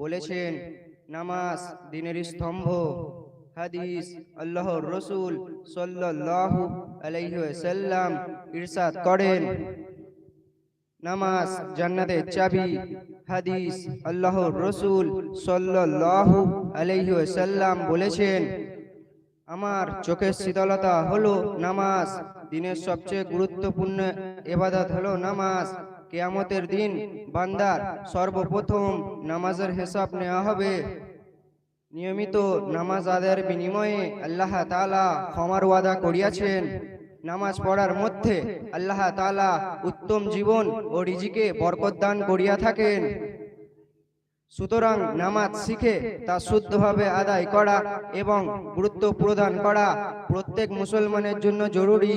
বলেছেন নামাজ দিনের স্তম্ভ হাদিস আল্লাহর রসুল সাল্লাল্লাহু আলাইহি ওয়াসাল্লাম ইরশাদ করেন। নামাজ জান্নাতের চাবি হাদিস আল্লাহর রসুল সাল্লাল্লাহু আলাইহি ওয়াসাল্লাম বলেছেন আমার চোখের শীতলতা হলো নামাজ দিনের সবচেয়ে গুরুত্বপূর্ণ এবাদত হলো নামাজ কেয়ামতের দিন বান্দার সর্বপ্রথম নামাজের হিসাব নেওয়া হবে। নিয়মিত নামাজ আদায়ের বিনিময়ে আল্লাহ তালা ক্ষমার ওয়াদা করিয়াছেন। নামাজ পড়ার মধ্যে আল্লাহ তালা উত্তম জীবন ও রিজিকে বরকত দান করিয়া থাকেন। সুতরাং নামাজ শিখে তা শুদ্ধভাবে আদায় করা এবং গুরুত্ব প্রদান করা প্রত্যেক মুসলমানের জন্য জরুরি।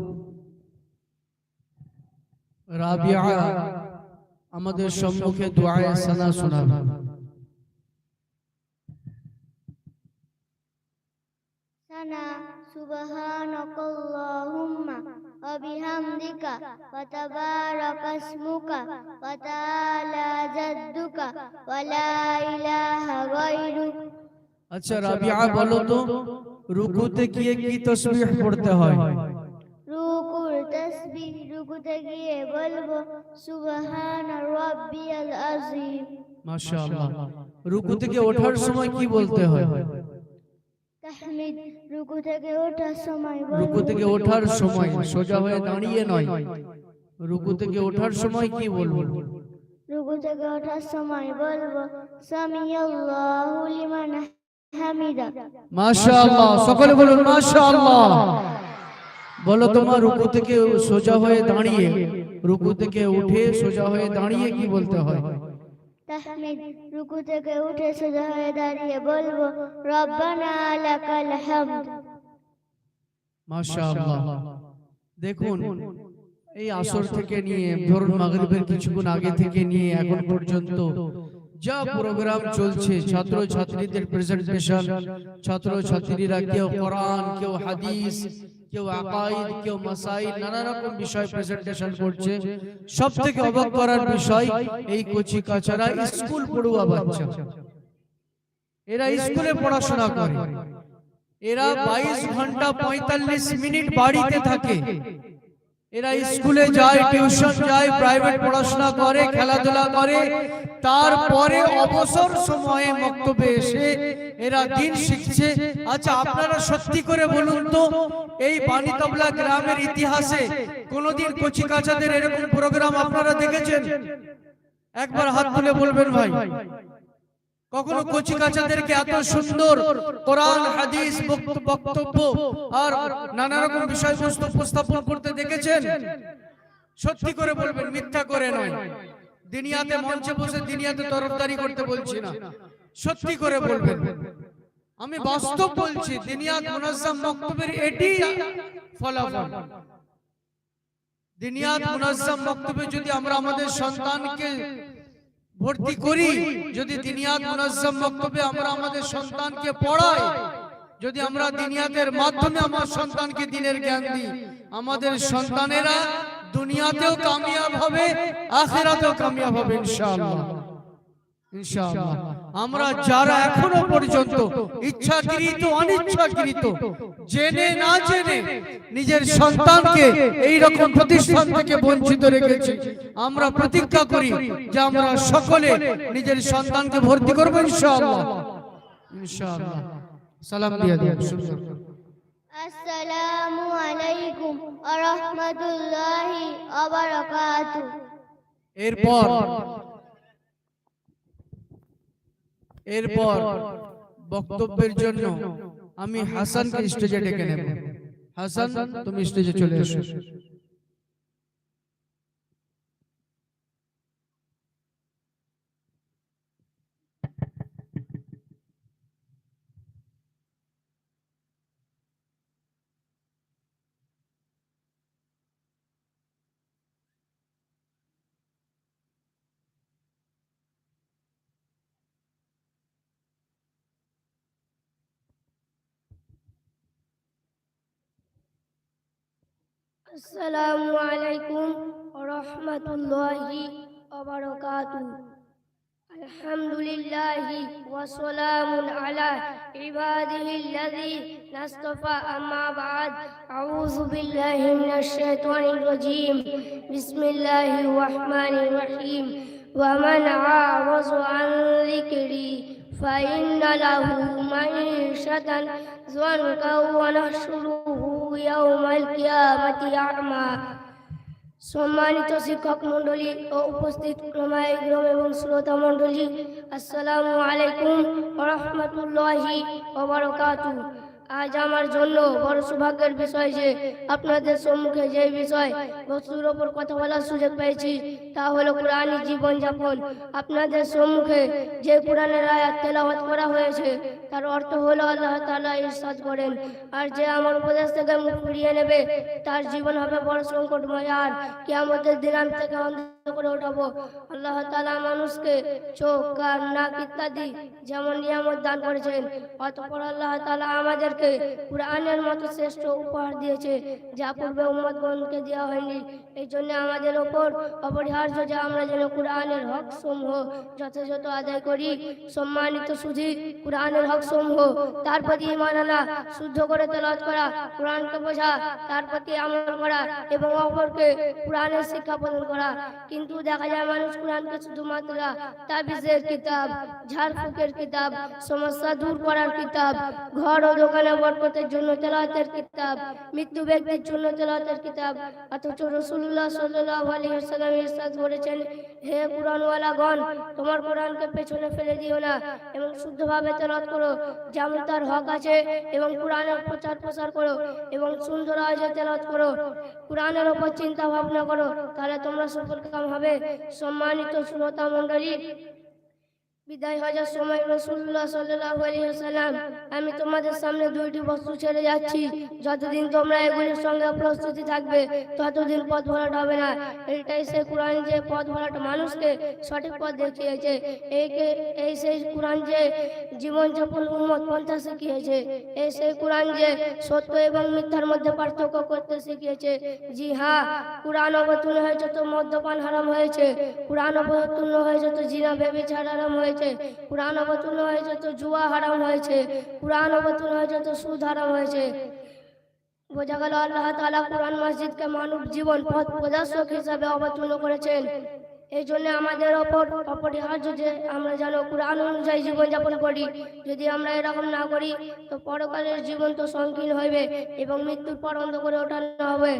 রাবিয়া আমাদের সম্মুখে দোয়ায় সানা শোনাবে সানা সুবহানাকাল্লাহুম্মা ওয়া বিহামদিকা ওয়া তাবারাকাসমুকা ওয়া তাআলা জাদ্দুকা ওয়া লা ইলাহা গায়রুক। আচ্ছা রাবিয়া বলো তো রুকুতে গিয়ে কি তাসবিহ পড়তে হয়? তসবিহ রুকুতে গিয়ে বলব সুবহান রাব্বিয়াল আযীম মাশাআল্লাহ। রুকু থেকে ওঠার সময় কি বলতে হয়? তাহমিদ রুকু থেকে ওঠার সময় রুকু থেকে ওঠার সময় সোজা হয়ে দাঁড়িয়ে নয়। রুকু থেকে ওঠার সময় কি বলব? রুকু থেকে ওঠার সময় বলব সামিয়াল্লাহু লিমান হামিদা। মাশাআল্লাহ। সকলে বলুন মাশাআল্লাহ। বলো তোমার রুকু থেকে সোজা হয়ে দাঁড়িয়ে রুকু থেকে উঠে সোজা হয়ে দাঁড়িয়ে কি বলতে হয়? তাহমিদ রুকু থেকে উঠে সোজা হয়ে দাঁড়িয়ে বলব রব্বানা লাকাল হামদ। মাশাআল্লাহ। দেখুন এই আসর থেকে নিয়ে ধরুন মাগরিবের কিছুক্ষণ আগে থেকে নিয়ে এখন পর্যন্ত যা প্রোগ্রাম চলছে ছাত্র ছাত্রীদের প্রেজেন্টেশন ছাত্র ছাত্রীরা কেউ কোরআন কেউ হাদিস কেউ আকাইদ কেউ মাসাইল নানা রকম বিষয় প্রেজেন্টেশন করছে। সব থেকে অবাক করার বিষয় এই কচি কাচারা স্কুল পড়ুয়া বাচ্চা। এরা স্কুলে পড়াশোনা করে। এরা বাইশ ঘণ্টা পঁয়তাল্লিশ মিনিট বাড়িতে থাকে। এরা স্কুলে যায় টিউশন যায় প্রাইভেট পড়াশোনা করে খেলাধুলা করে। তারপরে অবসর সময়ে বক্তব্যে এসে এরা দিন শিখছে। আচ্ছা আপনারা সত্যি করে বলুন তো এই বাণীতবলা গ্রামের ইতিহাসে কোনোদিন কচি কাচাদের এরকম প্রোগ্রাম আপনারা দেখেছেন? একবার হাত তুলে বলবেন ভাই। কখনো কচি কাচাদেরকে এত সুন্দর কোরআন হাদিস বক্তব্য আর নানা রকম বিষয়বস্তু উপস্থাপন করতে দেখেছেন? সত্যি করে বলবেন মিথ্যা করে নয়। দিনিয়াতে মঞ্চে বসে দিনিয়াতে তরফদারি করতে বলছি না। সত্যি করে বলবেন। আমি বাস্তব বলছি দিনিয়াত মুনাজ্জাম বক্তব্যের এটি ফলাফল। দিনিয়াত মুনাজ্জাম বক্তব্যে যদি আমরা আমাদের সন্তানকে ভর্তি করি। যদি দিনিয়াত মুনাজ্জাম বক্তব্যে আমরা আমাদের সন্তানকে পড়াই। যদি আমরা দিনিয়াতের মাধ্যমে আমার সন্তানকে দিনের জ্ঞান দিই। আমাদের সন্তানেরা দুনিয়াতেও কামিয়াব হবে আখেরাতেও কামিয়াব হবে ইনশাআল্লাহ। ইনশাআল্লাহ। আমরা যারা এখনও পর্যন্ত ইচ্ছাকৃত অনিচ্ছাকৃত জেনে না জেনে নিজের সন্তানকে এই রকম প্রতিষ্ঠান থেকে বঞ্চিত রেখেছি আমরা প্রতিজ্ঞা করি যে আমরা সকলে নিজের সন্তানকে ভর্তি করব ইনশাআল্লাহ। ইনশাআল্লাহ। সালাম দিয়ে দিন। সুন্দর আসসালামু আলাইকুম ওয়া রাহমাতুল্লাহি ওয়া বারাকাতুহু। এরপর এরপর বক্তব্যের জন্য আমি হাসানকে স্টেজে ডেকে নেব। হাসান তুমি স্টেজে চলে এসো। السلام عليكم ورحمة الله وبركاته. الحمد لله وسلام على عباده الذي اصطفى أما بعد أعوذ بالله من الشيطان الرجيم. بسم الله الرحمن الرحيم. ومن أعرض عن ذكري فإن له معيشة ضنكا ونحشره সম্মানিত শিক্ষক মন্ডলী ও উপস্থিত ক্রমায়গ্রম এবং শ্রোতা মন্ডলী আসসালামু আলাইকুম রহমতুল্লাহি ওবরকাতু আজ আমার জন্য বড় সৌভাগ্যের বিষয় যে আপনাদের সম্মুখে যে বিষয় বস্তুর ওপর কথা বলার সুযোগ পেয়েছি, তা হলো কোরআনী জীবনযাপন আপনাদের সম্মুখে যে কোরআনের আয়াত তেলাওয়াত করা হয়েছে, তার অর্থ হলো আল্লাহ তাআলা ইরশাদ করেন। আর যে আমার উপদেশ থেকে মুখ ফিরিয়ে নেবে, তার জীবন হবে বড় সংকটময়। আর কিয়ামতের দিন আমি থেকে অন্ধ করে উঠাবো। আল্লাহ তাআলা মানুষকে চোখ, কান, নাক ইত্যাদি যেমন নিয়ামত দান করেছেন, অতঃপর আল্লাহ তাআলা আমাদেরকে কোরআনের মতো শ্রেষ্ঠ উপহার দিয়েছে, যা পূর্বে উম্মতগণকে দেওয়া হয়নি। এই জন্য আমাদের ওপর অপরিহার্য যে আমরা যেন কোরআনের হক সমূহ যথাযথ আদায় করি, সম্মানিত সুধী কোরআনের হক সমূহ তার প্রতি ইমান আনা, শুদ্ধ করে তেলাওয়াত করা, কোরআনকে বোঝা, তার প্রতি আমল করা এবং অপরকে কোরআনের শিক্ষা প্রদান করা। কিন্তু দেখা যায় মানুষ কোরআনকে শুধুমাত্র তাবিজের কিতাব, ঝাড়ফুকের কিতাব, সমস্যা দূর করার কিতাব, ঘর ও দোকানে বরকতের জন্য তেলাওয়াতের কিতাব, মৃত্যু ব্যক্তির জন্য তেলাওয়াতের কিতাব, অথচ রসুল্লাহ সাল্লাল্লাহু আলাইহি ওয়াসাল্লাম ইরশাদ করেছেন, হে কোরআনওয়ালাগণ, তোমার কোরআনকে পেছনে ফেলে দিও না এবং শুদ্ধভাবে তেলাওয়াত করো, যেমন তার হক আছে, এবং কোরআনের প্রচার প্রসার করো, এবং সুন্দর আওয়াজে তেলাওয়াত করো। কোরআনের ওপর চিন্তা ভাবনা করো, তাহলে তোমরা সফল কাম হবে। সম্মানিত শ্রোতা মণ্ডলী বিদায় হাজার সময় রসুল্লাহ আমি তোমাদের সামনে দুইটি বস্তু ছেড়ে যাচ্ছি। যতদিন তোমরা এগুলির সঙ্গে প্রস্তুতি থাকবে, ততদিন পথ ভরাট হবে না। এটাই সেই কোরআন যে পথ ভরাট মানুষকে সঠিক পথ দেখিয়েছে। এইকে এই সেই কোরআন যে জীবনযাপন উন্মত পন্থা শিখিয়েছে। এই সেই কোরআন যে সত্য এবং মিথ্যার মধ্যে পার্থক্য করতে শিখিয়েছে। জি হ্যাঁ কোরআন অবতীর্ণ হয়েছে তো মদ্যপান হারাম হয়েছে, কোরআন অবতীর্ণ হয়েছে তো জিনা ছাড় হারাম হয়েছে কোরআন অবতীর্ণ হয়েছে, তো জুয়া হারাম হয়েছে কোরআন অবতীর্ণ হয়েছে, তো সুদ হারাম হয়েছে। বোঝা গেল আল্লাহ তাআলা কোরআন মসজিদকে মানব জীবন পথ প্রদর্শক হিসাবে অবতীর্ণ করেছেন। এই জন্য আমাদের অপর অপরিহার্য যে আমরা যেন কোরআন অনুযায়ী জীবনযাপন করি, যদি আমরা এরকম না করি, তো পরকালের জীবন তো সংকীর্ণ হইবে এবং মৃত্যুর পর অন্ধ করে ওঠানো হবে।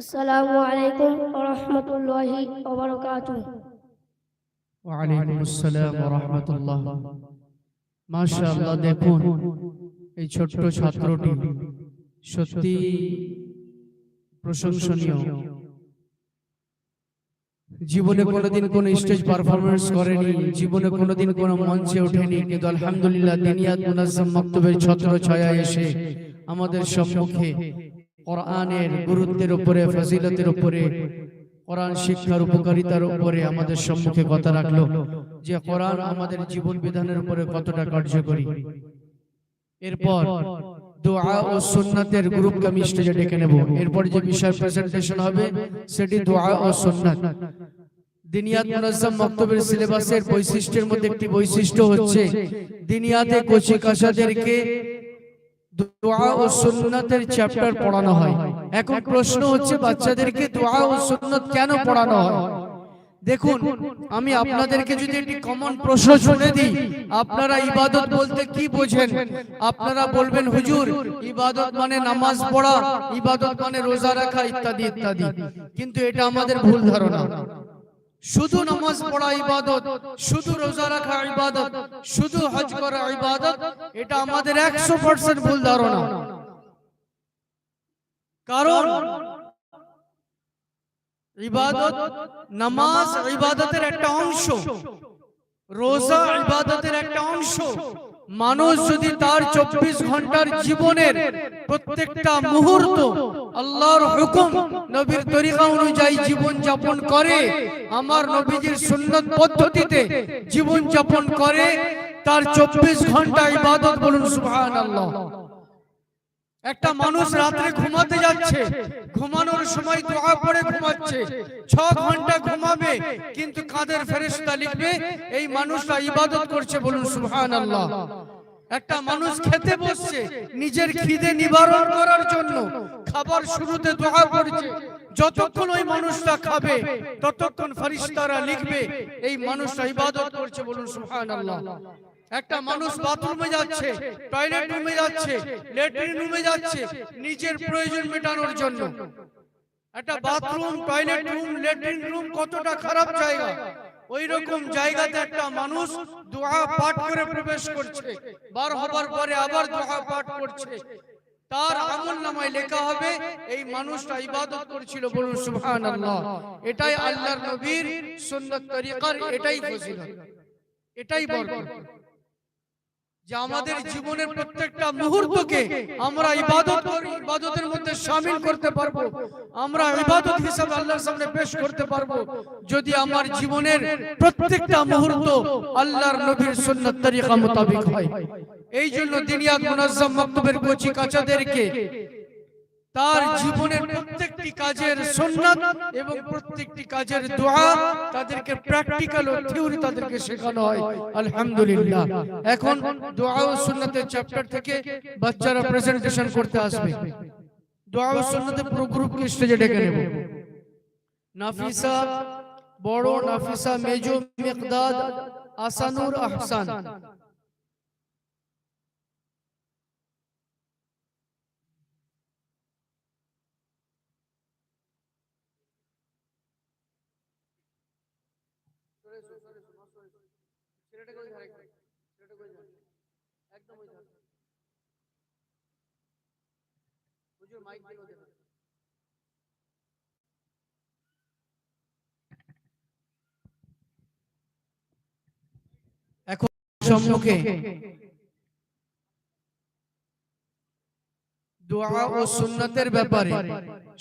আসসালামু আলাইকুম রহমতুল্লাহি ওবরকাতুহ। ওয়ালাইকুম আসসালাম ওয়া রাহমাতুল্লাহ মাশাআল্লাহ, দেখুন, এই ছোট্ট ছাত্রটি সত্যি প্রশংসনীয়। জীবনে কোনোদিন কোনো স্টেজ পারফরমেন্স করেনি, জীবনে কোনোদিন কোনো মঞ্চে ওঠেনি, কিন্তু আলহামদুলিল্লাহ দিনিয়াত মক্তবের ছত্র ছায়া এসে আমাদের সম্মুখে কোরআনের গুরুত্বের উপরে ফজিলতের উপরে কোরআন শিক্ষার উপকারিতার উপরে আমাদের সম্মুখে কথা রাখল যে কোরআন আমাদের জীবন বিধানের উপরে কতটা কার্যকরী? এরপর দোয়া ও সুন্নাতের গ্রুপকে আমি স্টেজে ডেকে নেব। এরপর যে বিষয় প্রেজেন্টেশন হবে সেটি দোয়া ও সুন্নাত। দিনিয়াত মুনাজ্জাম মক্তবের সিলেবাসের বৈশিষ্ট্যের মধ্যে একটি বৈশিষ্ট্য হচ্ছে দিনিয়াতে কচি কাসাদেরকে দোয়া ও চ্যাপ্টার পড়ানো হয়। এখন প্রশ্ন হচ্ছে, বাচ্চাদেরকে দোয়া ও কেন পড়ানো হয়? দেখুন, আমি আপনাদেরকে যদি একটি কমন প্রশ্ন শুনে দিই, আপনারা ইবাদত বলতে কি বোঝেন? আপনারা বলবেন, হুজুর, ইবাদত মানে নামাজ পড়া, ইবাদত মানে রোজা রাখা, ইত্যাদি ইত্যাদি। কিন্তু এটা আমাদের ভুল ধারণা। শুধু নামাজ পড়া ইবাদত শুধু রোজা রাখা ইবাদত শুধু হজ করা ইবাদত এটা আমাদের একশো পার্সেন্ট ভুল ধারণা। কারণ ইবাদত নামাজ ইবাদতের একটা অংশ রোজা ইবাদতের একটা অংশ। মানুষ যদি তার চব্বিশ ঘণ্টার জীবনের প্রত্যেকটা মুহূর্ত আল্লাহর হুকুম নবীর তরিকা অনুযায়ী জীবন যাপন করে আমার নবীজির সুন্নত পদ্ধতিতে জীবন যাপন করে তার চব্বিশ ঘণ্টা ইবাদত বলুন সুহান আল্লাহ একটা মানুষ রাত্রে ঘুমাতে যাচ্ছে। ঘুমানোর সময় দোয়া পড়ে ঘুমাচ্ছে। ছ ঘণ্টা ঘুমাবে। কিন্তু কাদের ফেরেশতা লিখবে? এই মানুষটা ইবাদত করছে বলুন সুবহান আল্লাহ একটা মানুষ খেতে বসছে নিজের খিদে নিবারণ করার জন্য খাবার শুরুতে দোয়া করছে। যতক্ষণ ওই মানুষটা খাবে ততক্ষণ ফেরেশতারা লিখবে। এই মানুষটা ইবাদত করছে বলুন সুবহান আল্লাহ একটা মানুষ বাথরুমে যাচ্ছে টয়লেট রুমে যাচ্ছে লেট্রিন রুমে যাচ্ছে নিজের প্রয়োজন মেটানোর জন্য। একটা bathroom toilet room latrine room কতটা খারাপ জায়গা? ওই রকম জায়গাতে একটা মানুষ দোয়া পাঠ করে প্রবেশ করছে বার হবার পরে আবার দোয়া পাঠ করছে। তার আমল নামায় লেখা হবে এই মানুষটা ইবাদত করছিল বলুন সুবহানাল্লাহ। এটাই আল্লাহর নবীর সুন্নাত তরিকার এটাই ফজিলত। এটাই বরকত যে আমাদের জীবনের প্রত্যেকটা মুহূর্তকে আমরা ইবাদত করি ইবাদতের মধ্যে শামিল করতে পারব। আমরা ইবাদত হিসাবে আল্লাহর সামনে পেশ করতে পারব। যদি আমার জীবনের প্রত্যেকটা মুহূর্ত আল্লাহর নবীর সুন্নাত তরিকা মোতাবেক হয়। এই জন্য দিনিয়াত মুনাজ্জাম মক্তবের কোচি কাচাদেরকে তার জীবনের প্রত্যেকটি কাজের সুন্নাত এবং প্রত্যেকটি কাজের দোয়া তাদেরকে প্র্যাকটিক্যাল ও থিওরি তাদেরকে শেখানো হয়। আলহামদুলিল্লাহ। এখন দোয়া ও সুন্নাতের চ্যাপ্টার থেকে বাচ্চারা প্রেজেন্টেশন করতে আসবে। দোয়া ও সুন্নাতের পুরো গ্রুপকে স্টেজে ডেকে নেব। নাফিসা বড় নাফিসা মেজো মিকদাদ আসানুর আহসান। এখন সম্মুখে দোয়া ও ব্যাপারে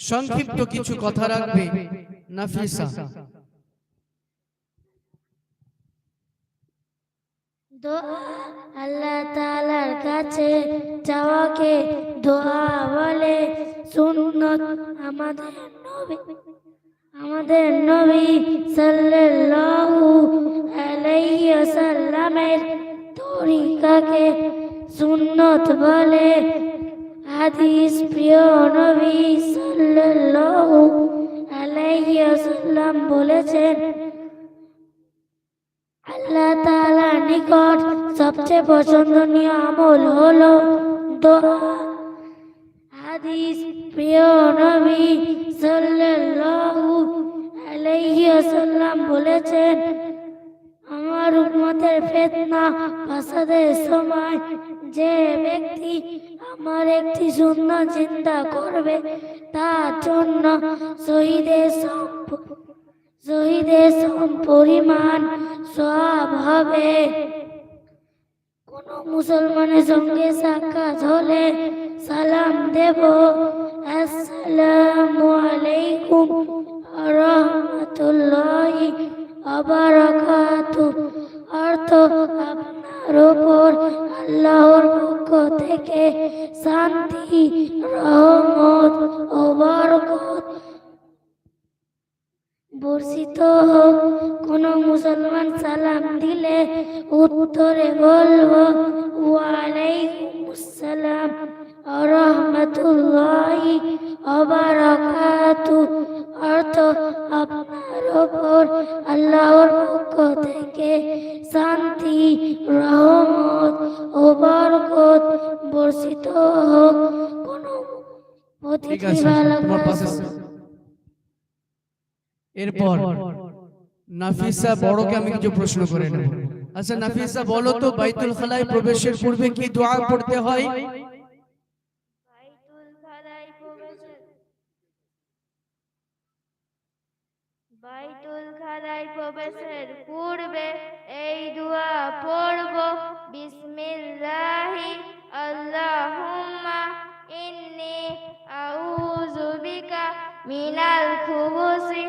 সংক্ষিপ্ত কিছু কথা রাখবে নাফিসা। আল্লাহ তাআলার কাছে চাওয়াকে দোয়া বলে সুন্নত আমাদের নবী আমাদের নবী সাল্লাল্লাহু আলাইহি ওয়াসাল্লামের তরিকাকে সুন্নত বলে। হাদিস প্রিয় নবী সাল্লাল্লাহু আলাইহি ওয়াসাল্লাম বলেছেন আল্লাহ তাআলার নিকট সবচেয়ে পছন্দনীয় আমল হলো দোয়া। হাদিস, প্রিয় নবী সাল্লাল্লাহু আলাইহি ওয়াসাল্লাম বলেছেন, আমার উম্মতের ফিতনা ফাসাদের সময় যে ব্যক্তি আমার একটি সুন্নাহ চিন্তা করবে, তার জন্য শহীদের সম্প শহীদের পরিমাণ সব হবে। কোন মুসলমানের সঙ্গে সাক্ষাৎ হলে সালাম দেব। আসসালামু আলাইকুম রহমতুল্লাহি আবারাকাতু অর্থ আপনার উপর আল্লাহর পক্ষ থেকে শান্তি, রহমত ও বরকত বর্ষিত হোক কোন মুসলমান সালাম দিলে উত্তরে বলব ওয়ালাইকুম রহমতুল্লাহি অবারাকাতু অর্থ আপনার ওপর আল্লাহর পক্ষ থেকে শান্তি রহমত ও বরকত বর্ষিত হোক। কোন অতিথি ভালো এরপর নাফিসা বড়কে আমি কিছু প্রশ্ন করে নেব। আচ্ছা নাফিসা বলো তো বাইতুল খালায় প্রবেশের পূর্বে কি দোয়া পড়তে হয়? বাইতুল খালায় প্রবেশের বাইতুল খালায় প্রবেশের পূর্বে এই দোয়া পড়ব বিসমিল্লাহি আল্লাহুম্মা ইন্নি আউযু বিকা মিনাল খুবুসি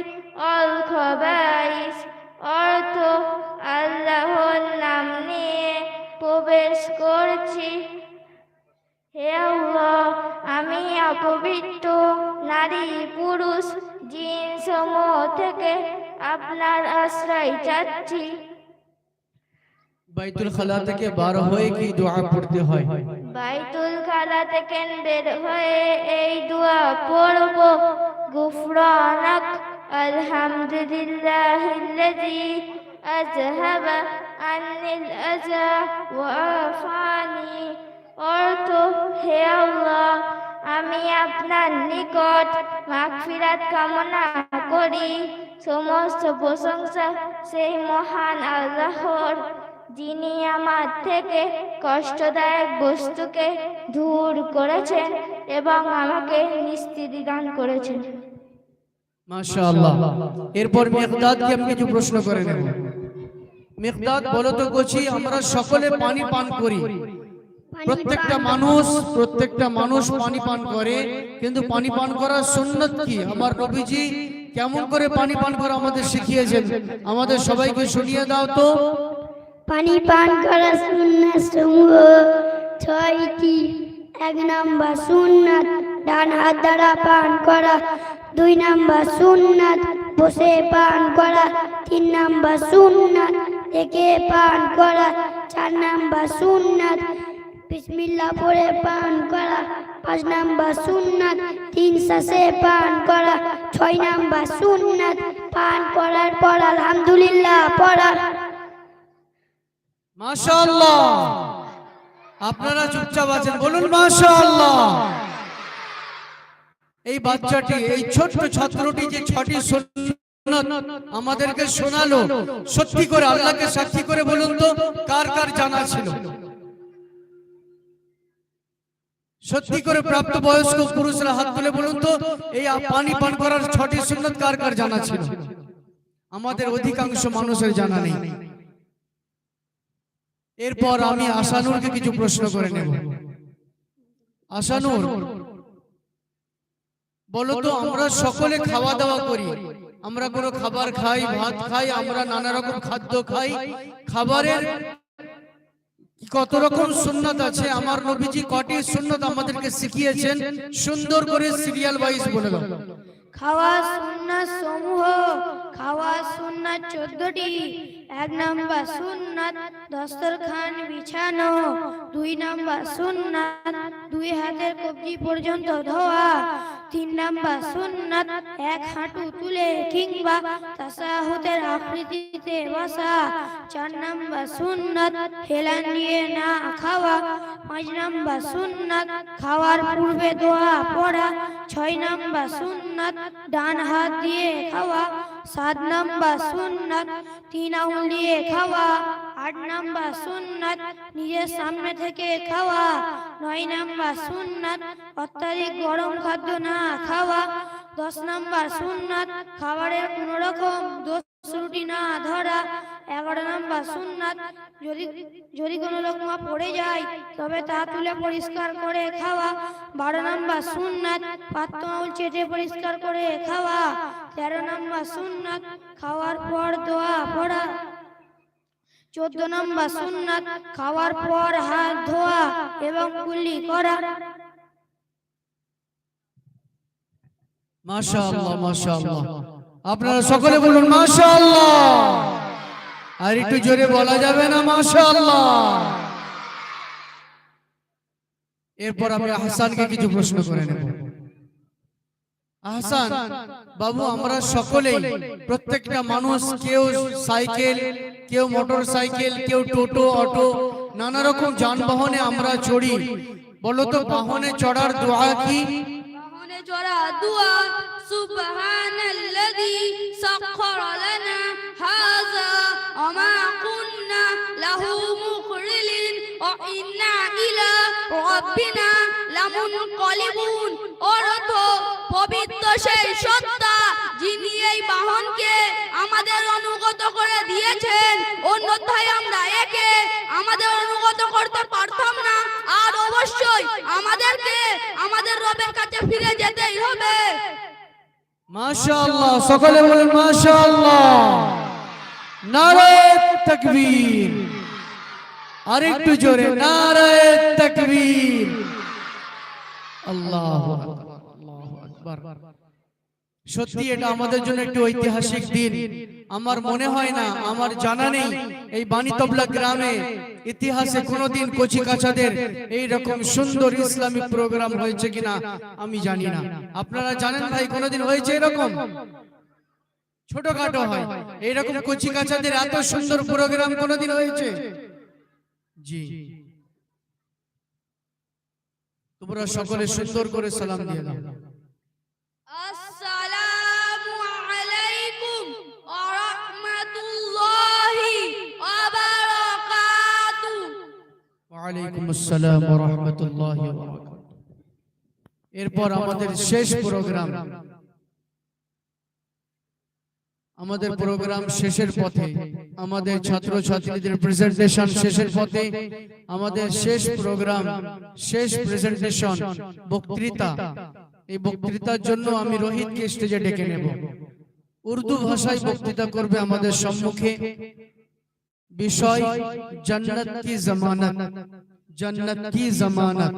অল খবাইস, অর্থ আল্লাহর নাম নিয়ে প্রবেশ করছি। হে আল্লাহ, আমি অপবিত্র নারী পুরুষ জিন সমূহ থেকে আপনার আশ্রয় চাচ্ছি। বাইতুল খালা থেকে বার হয়ে কি দোয়া পড়তে হয়? বাইতুল খালা থেকে বের হয়ে এই দোয়া পড়ব। গুফরানাক আলহামদুলিল্লাহিল্লাযী আযহাবা আন্নিল আযা ওয়া আফানি। অর্থ হে আল্লাহ আমি আপনার নিকট মাগফিরাত কামনা করি। সমস্ত প্রশংসা সেই মহান আল্লাহর। যিনি আমার থেকে কষ্টদায়ক বস্তুকে দূর করেছেন এবং আমাকে নিস্তিতি দান করেছেন। মাশাআল্লাহ। এরপর মেঘদাদকে আমি কিছু প্রশ্ন করে নেব। মেঘদাদ, বলো তো গোছি আমরা সকলে পানি পান করি। প্রত্যেকটা মানুষ প্রত্যেকটা মানুষ পানি পান করে, কিন্তু পানি পান করার সুন্নত কি? আমার নবীজি কেমন করে পানি পান করা আমাদের শিখিয়েছেন? আমাদের সবাইকে শুনিয়ে দাও তো। পানি পান করা সুন্নাত সমূহ ছয়টি, এক নাম্বার সুন্নাত, ডান হাত দ্বারা পান করা, দুই নাম্বার সুন্নাত, বসে পান করা, তিন নাম্বার সুন্নাত একে পান করা, চার নাম্বার সুন্নাত, বিসমিল্লাহ পড়ে পান করা, পাঁচ নাম্বার সুন্নাত, তিন শ্বাসে পান করা, ছয় নাম্বার সুন্নাত, পান করার পর আলহামদুলিল্লাহ পড়া। মাশাআল্লাহ। আপনারা চুপচাপ আছেন বলুন মাশাআল্লাহ। এই বাচ্চাটি এই ছোট্ট ছাত্রটি যে ছটি আমাদেরকে শোনালো সত্যি করে আল্লাহকে সাক্ষী করে বলুন তো কার কার জানা ছিল? সত্যি করে প্রাপ্ত বয়স্ক পুরুষরা হাত তুলে বলুন তো এই পানি পান করার ছটি সুন্নাত কার কার জানা ছিল? আমাদের অধিকাংশ মানুষের জানা নেই। এরপর আমি আশানুরকে কিছু প্রশ্ন করে নেব। আশানুর বলো তো আমরা সকলে খাওয়া দাওয়া করি। আমরা কোনো খাবার খাই ভাত খাই আমরা নানা রকম খাদ্য খাই। খাবারের কত রকম সুন্নত আছে? আমার নবীজি কটি সুন্নত আমাদেরকে শিখিয়েছেন? সুন্দর করে সিরিয়াল ওয়াইজ বলে দাও। খাওয়া সুন্নাত সমূহ খাওয়া সুন্নাত চোদ্দটি। এক নাম্বার সুন্নাত, দস্তরখান বিছানো, দুই নাম্বার সুন্নাত, দুই হাতের কবজি পর্যন্ত ধোয়া, তিন নাম্বার সুন্নাত, এক হাঁটু তুলে কিংবা তাসাহুদের আকৃতিতে বসা, চার নাম্বার সুন্নাত, হেলান দিয়ে না খাওয়া, পাঁচ নাম্বার সুন্নাত, খাওয়ার পূর্বে দোয়া পড়া, ছয় নাম্বার সুন্নাত, ডান হাত দিয়ে খাওয়া, সাত নাম্বার সুন্নাত, তিন দিয়ে খাওয়া। আট নাম্বার সুন্নাত, নিজের সামনে থেকে খাওয়া। নয় নাম্বার সুন্নাত, অত্যাধিক গরম খাদ্য না খাওয়া। দশ নাম্বার সুন্নাত, খাবারের কোন রকম দোষ ত্রুটি না ধরা, এগারো নাম্বার সুন্নাত। যদি যদি কোনো পড়ে যায়, তবে তা তুলে পরিষ্কার করে খাওয়া। বারো নাম্বার সুন্নাত, পাত্র আউল চেটে পরিষ্কার করে খাওয়া। তেরো নাম্বার সুন্নাত, খাওয়ার পর দোয়া পড়া। চোদ্দ নম্বর সুন্নাত, খাওয়ার পর হাত ধোয়া এবং কুলি করা। মাশাআল্লাহ মাশাআল্লাহ। আপনারা সকলে বলুন, মাশাআল্লাহ আর একটু জোরে বলা যাবে না, মাশাআল্লাহ এরপর আমি আহসানকে কিছু প্রশ্ন করে নেব। আহসান বাবু, আমরা সকলেই, প্রত্যেকটা মানুষ, কেউ সাইকেল, কেউ মোটর সাইকেল কেউ টোটো, অটো, নানা রকম যানবাহনে আমরা চড়ি। বলতো বাহনে চড়ার দোয়া কি? বাহনে চড়া দুয়া। ওয়া মা কুন্না লাহু মুকরিলিন ওয়া ইন্না ইলা রাব্বিনা অর্থ, পবিত্র সেই সত্তা যিনি এই বাহনকে আমাদের অনুগত করে দিয়েছেন। অন্যথায় আমরা একে আমাদের অনুগত করতে পারতাম না। আর অবশ্যই আমাদেরকে আমাদের রবের কাছে ফিরে যেতেই হবে। মাশাআল্লাহ সকলে বলেন মাশাআল্লাহ। নারায়ে তাকবীর। আরেকটু জোরে। নারায়ে তাকবীর। আল্লাহু আকবার আল্লাহু আকবার। সত্যি এটা আমাদের জন্য একটি ঐতিহাসিক দিন। আমার মনে হয় না আমার জানা নেই এই বাণীতবলা গ্রামে ইতিহাসে কোনোদিন কচি কাচাদের এই রকম সুন্দর ইসলামিক প্রোগ্রাম হয়েছে কিনা আমি জানি না। আপনারা জানেন ভাই কোনোদিন হয়েছে এরকম? ছোটখাটো হয়। এইরকম কচি কাচাদের এত সুন্দর প্রোগ্রাম কোনোদিন হয়েছে। জি। তোমরা সকলে সুন্দর করে সালাম দিয়ে দাও। ওয়ালাইকুম আসসালাম ওয়া রাহমাতুল্লাহি ওয়া বারাকাতুহু। এরপর আমাদের শেষ প্রোগ্রাম। আমাদের প্রোগ্রাম শেষের পথে আমাদের ছাত্র ছাত্রীদের প্রেজেন্টেশন শেষের পথে আমাদের শেষ প্রোগ্রাম শেষ প্রেজেন্টেশন বক্তৃতা। এই বক্তৃতার জন্য আমি রোহিতকে স্টেজে ডেকে নেব। উর্দু ভাষায় বক্তৃতা করবে আমাদের সম্মুখে। বিষয় জন্নত কি জমানত? জন্নত কি জমানত?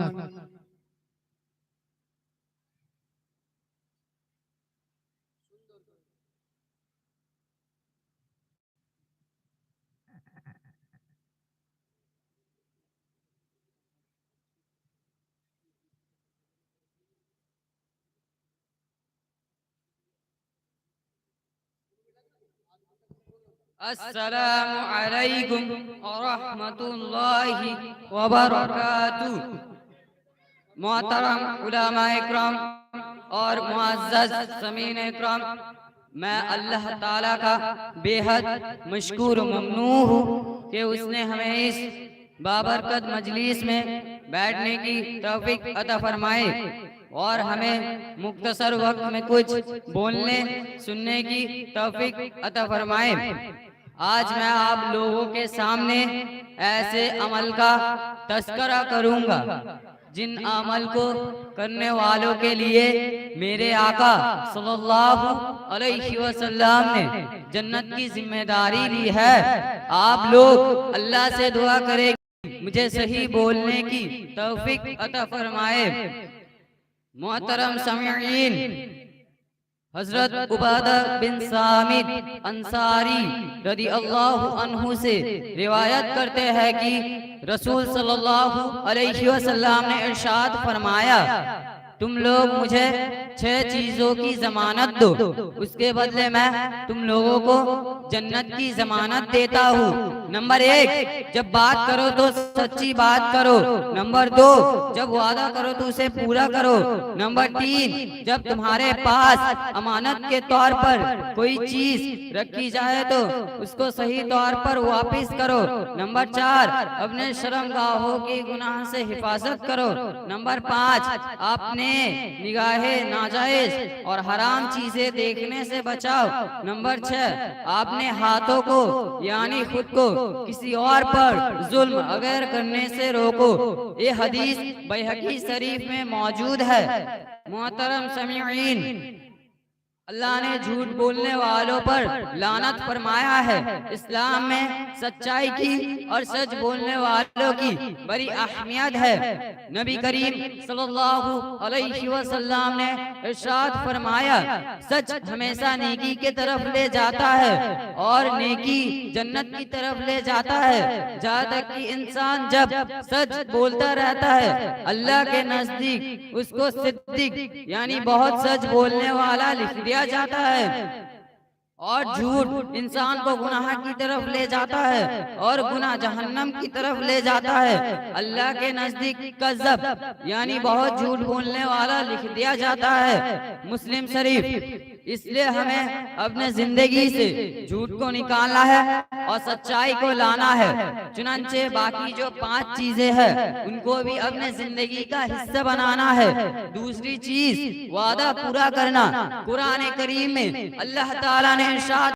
السلام علیکم ورحمت اللہ وبرکاتہ محترم علماء اکرام اور معزز سمین اکرام، میں اللہ تعالیٰ کا بے حد مشکور ممنوع ہوں کہ اس نے ہمیں اس بابرکت مجلس میں بیٹھنے کی توفیق عطا فرمائے۔ اور ہمیں مختصر وقت میں کچھ بولنے سننے کی توفیق عطا فرمائے۔ آج میں آپ لوگوں کے سامنے ایسے عمل کا تذکرہ کروں گا۔ جن عمل کو کرنے والوں کے لیے میرے آقا صلی اللہ علیہ وسلم نے جنت کی ذمہ داری لی ہے۔ آپ لوگ اللہ سے دعا کریں مجھے صحیح بولنے کی توفیق عطا فرمائے۔ محترم سمعین حضرت عبادہ بن سامد انصاری رضی اللہ عنہ سے روایت کرتے ہیں کہ رسول صلی اللہ علیہ وسلم نے ارشاد فرمایا تم لوگ مجھے چھ چیزوں کی ضمانت دو۔ اس کے بدلے میں تم لوگوں کو جنت کی ضمانت دیتا ہوں۔ نمبر ایک، جب بات کرو تو سچی بات کرو۔ نمبر دو، جب وعدہ کرو تو اسے پورا کرو۔ نمبر تین، جب تمہارے پاس امانت کے طور پر کوئی چیز رکھی جائے تو اس کو صحیح طور پر واپس کرو۔ نمبر چار، اپنے شرم گاہوں کی گناہ سے حفاظت کرو۔ نمبر پانچ، آپ نے میں نگاہ ناجائز اور حرام چیزیں دیکھنے سے بچاؤ۔ نمبر چھ، آپ نے ہاتھوں کو یعنی خود کو، کسی اور پر ظلم اگر کرنے سے روکو۔ یہ حدیث بحقی شریف میں موجود ہے۔ محترم سمیعین اللہ نے جھوٹ بولنے والوں پر لانت فرمایا ہے۔ اسلام میں سچائی کی اور سچ بولنے والوں کی بڑی اہمیت ہے۔ نبی کریم صلی اللہ علیہ وسلم نے ارشاد فرمایا سچ ہمیشہ نیکی کے طرف لے جاتا ہے اور نیکی جنت کی طرف لے جاتا ہے۔ جہاں تک کہ انسان جب سچ بولتا رہتا ہے اللہ کے نزدیک اس کو صدق یعنی, یعنی بہت سچ بولنے والا لکھ دیا جاتا ہے اور جھوٹ انسان کو گناہ کی طرف لے جاتا ہے اور گناہ جہنم کی طرف لے جاتا ہے اللہ کے نزدیک قذب یعنی, یعنی بہت جھوٹ بولنے والا لکھ دیا جاتا ہے مسلم شریف اس لیے ہمیں اپنے زندگی سے جھوٹ کو نکالنا ہے اور سچائی کو لانا ہے۔ چنانچہ باقی جو پانچ چیزیں ہیں، ان کو بھی اپنے زندگی کا حصہ بنانا ہے۔ دوسری چیز، وعدہ پورا کرنا۔ قرآن کریم میں اللہ تعالیٰ نے ارشاد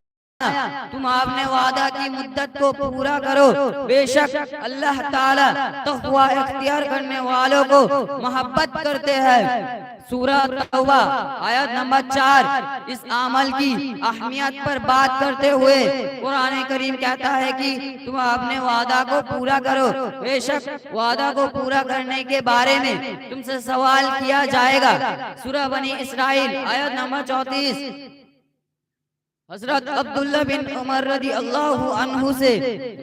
تم آپ نے وعدہ کی مدت کو پورا کرو۔ بے شک اللہ تعالیٰ تقوی اختیار کرنے والوں کو محبت کرتے ہیں۔ سورہ توبہ، آیت نمبر چار۔ اس عمل کی اہمیت پر بات کرتے ہوئے قرآن کریم کہتا ہے کہ تم اپنے وعدہ کو پورا کرو۔ بے شک وعدہ کو پورا کرنے کے بارے میں تم سے سوال کیا جائے گا۔ سورہ بنی اسرائیل، آیت نمبر چوتیس حضرت عبداللہ بن عمر رضی اللہ عنہ سے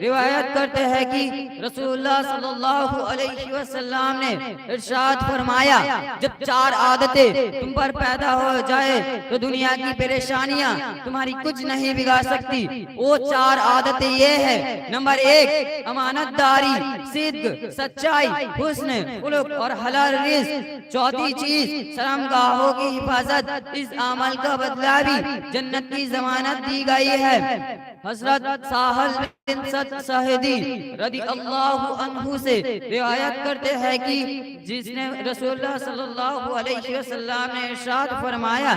روایت کرتے ہیں کہ رسول اللہ صلی اللہ علیہ وسلم نے ارشاد فرمایا، جب چار عادتیں تم پر پیدا ہو جائے تو دنیا کی پریشانیاں تمہاری کچھ نہیں بگا سکتی۔ وہ چار عادتیں یہ ہیں۔ نمبر ایک امانت داری صدق، سچائی، حسن، خلق اور حلال رزق۔ چوتھی چیز سلام کی حفاظت۔ اس عمل کا بدلہ بھی جنت کی زمان امانت دی گئی ہے۔ حضرت ساحل بن ست سہدی رضی اللہ عنہ سے روایت کرتے ہیں کہ جس نے رسول اللہ صلی اللہ علیہ وسلم نے ارشاد فرمایا،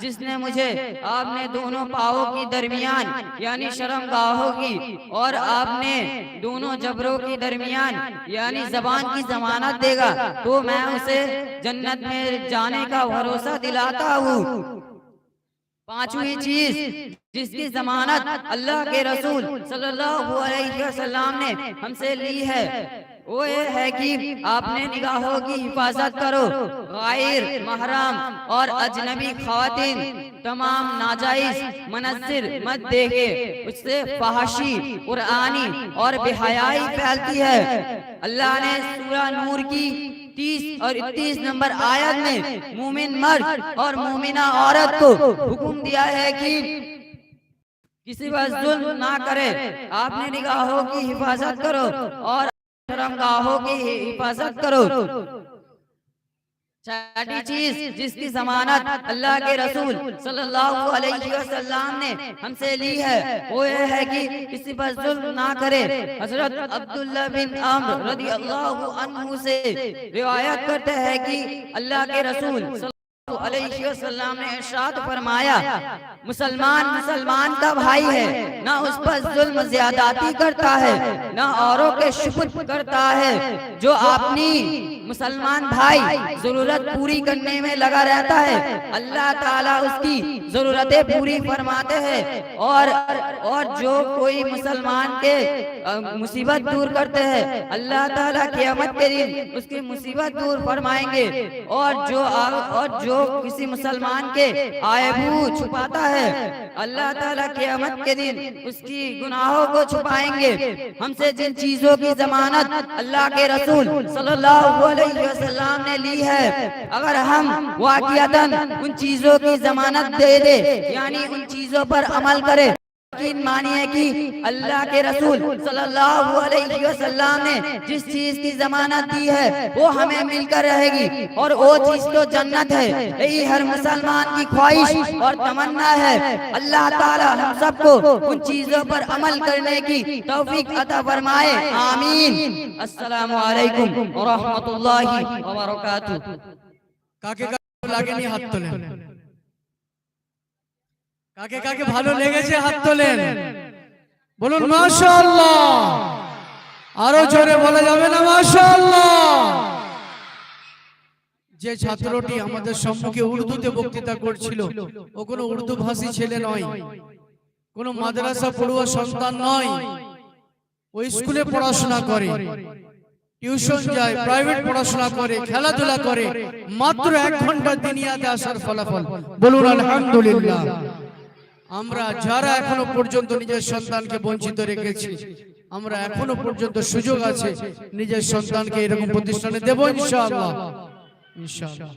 جس نے مجھے آپ نے دونوں پاؤں کی درمیان یعنی شرم گاہوں کی، اور آپ نے دونوں جبروں کی درمیان یعنی زبان کی ضمانت دے گا، تو میں اسے جنت میں جانے کا بھروسہ دلاتا ہوں۔ پانچویں چیز جس کی ضمانت اللہ کے رسول صلی اللہ علیہ وسلم نے ہم سے لی ہے۔ وہ یہ ہے کہ آپ نے نگاہوں کی حفاظت کرو۔ غائر محرام اور اجنبی خواتین تمام ناجائز منظر مت دیکھے۔ اس سے فہاشی قرآنی اور بے پھیلتی ہے۔ اللہ نے سورہ نور کی تیس اور اکتیس نمبر آیت میں مومن مرد اور مومنہ عورت کو حکم دیا ہے کہ کسی پر ظلم نہ کرے۔ آپ نے نگاہوں کی حفاظت کرو اور شرمگاہوں کی حفاظت کرو۔ چھٹی چیز جس کی ضمانت اللہ کے رسول صلی اللہ علیہ وسلم نے ہم سے لی ہے وہ یہ ہے کہ کسی پر ظلم نہ کرے حضرت عبداللہ بن عمر رضی اللہ عنہ سے روایت کرتے ہیں کہ اللہ کے رسول تو علیہ وسلم نے ارشاد فرمایا مسلمان مسلمان کا بھائی ہے نہ اس پر ظلم زیاداتی کرتا ہے نہ اوروں کے شکر کرتا ہے۔ جو اپنی مسلمان بھائی ضرورت پوری کرنے میں لگا رہتا ہے اللہ تعالیٰ اس کی ضرورتیں پوری فرماتے ہیں۔ اور اور جو کوئی مسلمان کے مصیبت دور کرتے ہیں اللہ تعالیٰ قیامت کے دن اس کی مصیبت دور فرمائیں گے۔ اور جو اور جو جو کسی مسلمان کے آئبو چھپاتا ہے۔ اللہ تعالیٰ قیامت کے دن اس کی گناہوں کو چھپائیں گے۔ ہم سے جن چیزوں کی ضمانت اللہ کے رسول صلی اللہ علیہ وسلم نے لی ہے، اگر ہم واقعتاً ان چیزوں کی ضمانت دے دے یعنی ان چیزوں پر عمل کرے۔ یقین مانیے کہ اللہ کے رسول صلی اللہ علیہ وسلم نے جس چیز کی ضمانت دی ہے، وہ ہمیں مل کر رہے گی۔ اور وہ چیز تو جنت ہے۔ یہی ہر مسلمان کی خواہش اور تمنا ہے۔ اللہ تعالی ہم سب کو ان چیزوں پر عمل کرنے کی توفیق عطا فرمائے۔ آمین۔ السلام علیکم ورحمت اللہ وبرکاتہ۔ کاکے کا نہیں ہاتھ تو لیں কাকে কাকে ভালো লেগেছে হাত তোলেন? বলুন মাশাআল্লাহ। আরও জোরে বলা যাবে না মাশাআল্লাহ। যে ছাত্রটি আমাদের সম্মুখে উর্দুতে বক্তৃতা করছিল ও কোনো উর্দু ভাষী ছেলে নয়। কোনো মাদ্রাসা পড়ুয়া সন্তান নয়। ও স্কুলে পড়াশোনা করে। টিউশন যায় প্রাইভেট পড়াশোনা করে খেলাধুলা করে। মাত্র এক ঘণ্টা দুনিয়াতে আসার ফলাফল। বলুন আলহামদুলিল্লাহ। আমরা যারা এখনও পর্যন্ত নিজের সন্তানকে বঞ্চিত রেখেছি, আমরা এখনও পর্যন্ত সুযোগ আছে নিজের সন্তানকে এরকম প্রতিষ্ঠানে দেবো ইনশাআল্লাহ। ইনশাআল্লাহ।